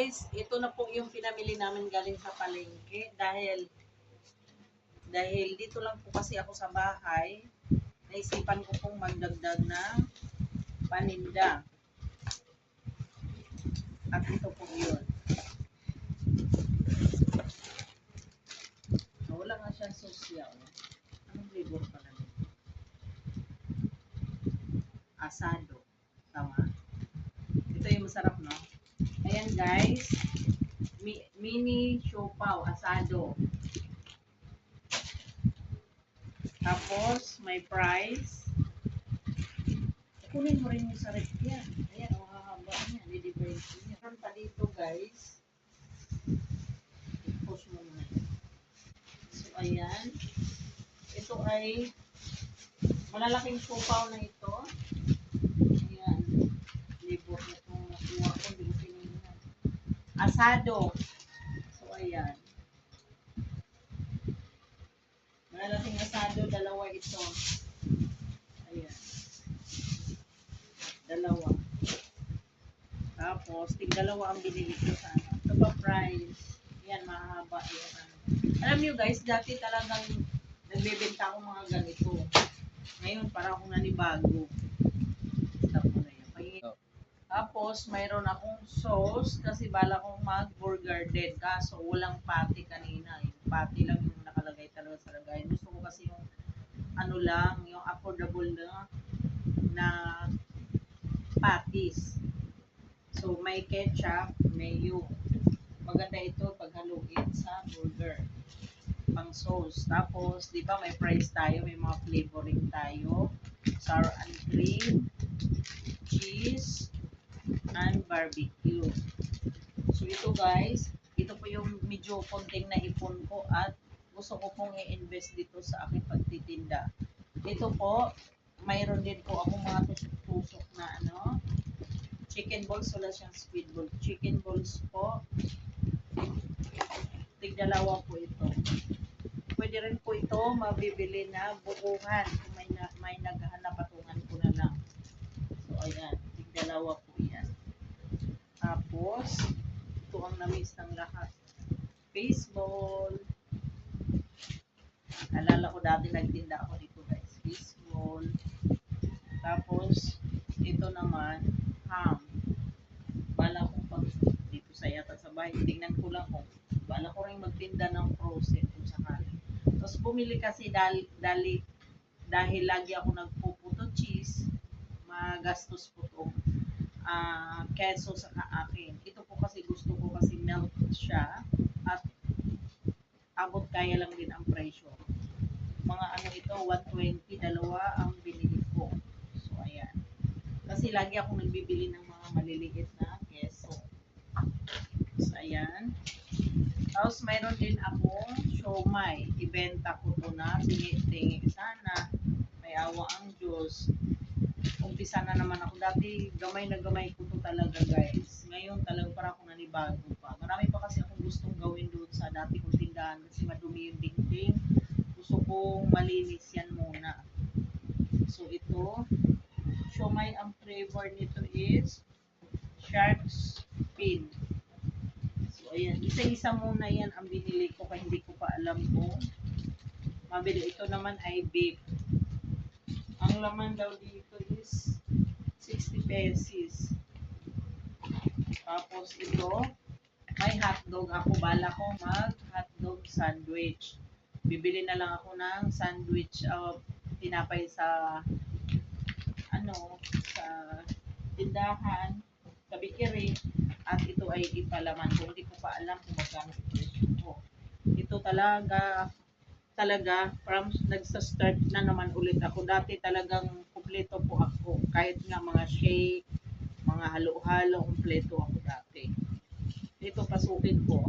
guys, ito na po yung pinamili namin galing sa palengke dahil dahil dito lang po kasi ako sa bahay, naisipan ko pong magdagdag ng paninda. At ito po yun. Wala nga siyang social. Anong flavor pala nito? Asado. Tama? Ito yung masarap, no? Ayan, guys. Mi- mini siopaw, asado. Tapos, may price. Kunin mo rin yung sa rep yan. Ayan, ang hahaba niya. Delivery niya. Meron pa dito, guys. I-push mo muna. So, ayan. Ito ay malalaking siopaw na ito. Ayan. Libot na itong nakuha ko. Hindi ko tinignan. Asado. So, ayan. Malalaking asado, dalawa ito. Ayan. Dalawa. Tapos, tig dalawa ang binili ko sa ano. Ito pa price. Yan, mahaba ano. Alam nyo guys, dati talagang nagbebenta ako mga ganito. Ngayon, para akong nanibago. Stop mo na yan. Pahingin. Oh. Tapos, mayroon akong sauce kasi bala kong mag-burger dead. Kaso, walang patty kanina. Yung patty lang yung nakalagay talaga sa lagay. Gusto ko kasi yung ano lang, yung affordable na na patties. So, may ketchup, mayo. Maganda ito pag haluin sa burger. Pang sauce. Tapos, di ba may fries tayo, may mga flavoring tayo. Sour and cream, cheese, and barbecue. So, ito guys, ito po yung medyo konting na ipon ko at gusto ko pong i-invest dito sa aking pagtitinda. Ito po, mayroon din po ako mga tusok-tusok na ano, chicken balls, wala siyang squid ball. Chicken balls po, tigdalawa po ito. Pwede rin po ito mabibili na bukungan kung may, na, may naghahanap patungan ko na lang. So, ayan, tigdalawa po. Tapos, ito ang namis ng lahat. Baseball. Alala ko dati nagtinda ako dito guys. Baseball. Tapos, ito naman, ham. Bala ko pag dito sa yata sa bahay. Tingnan ko lang kung bala ko rin magtinda ng frozen kung sakali. Tapos bumili kasi dahil, dahil, dahil lagi ako nagpuputo cheese, magastos po itong ah keso sa akin. Ito po kasi gusto ko kasi melt siya at abot kaya lang din ang presyo. Mga ano ito, 120, dalawa ang binili ko. So, ayan. Kasi lagi akong nagbibili ng mga maliliit na keso. So, ayan. Tapos, mayroon din akong siomay. Ibenta ko to na. Tingi sana. May awa ang Diyos. Umpisa na naman ako. Dati, gamay na gamay ko to talaga, guys. Ngayon, talagang parang ako nanibago pa. Marami pa kasi akong gustong gawin doon sa dati kong tindahan kasi madumi yung dingding. Gusto kong malinis yan muna. So, ito, siomay ang flavor nito is shark's fin. So, ayan. Isa-isa muna yan ang binili ko kaya hindi ko pa alam kung mabili. Ito naman ay beef. Ang laman daw dito is 60 pesos. Tapos ito, may hotdog ako. Bala ko mag hotdog sandwich. Bibili na lang ako ng sandwich of tinapay sa ano, sa tindahan, sa bakery. At ito ay ipalaman ko. Hindi ko pa alam kung magkano ko. Ito talaga, talaga, from nagsa-start na naman ulit ako. Dati talagang kumpleto po ako. Kahit nga mga shake, mga halo-halo, kumpleto ako dati. Ito pasukin ko.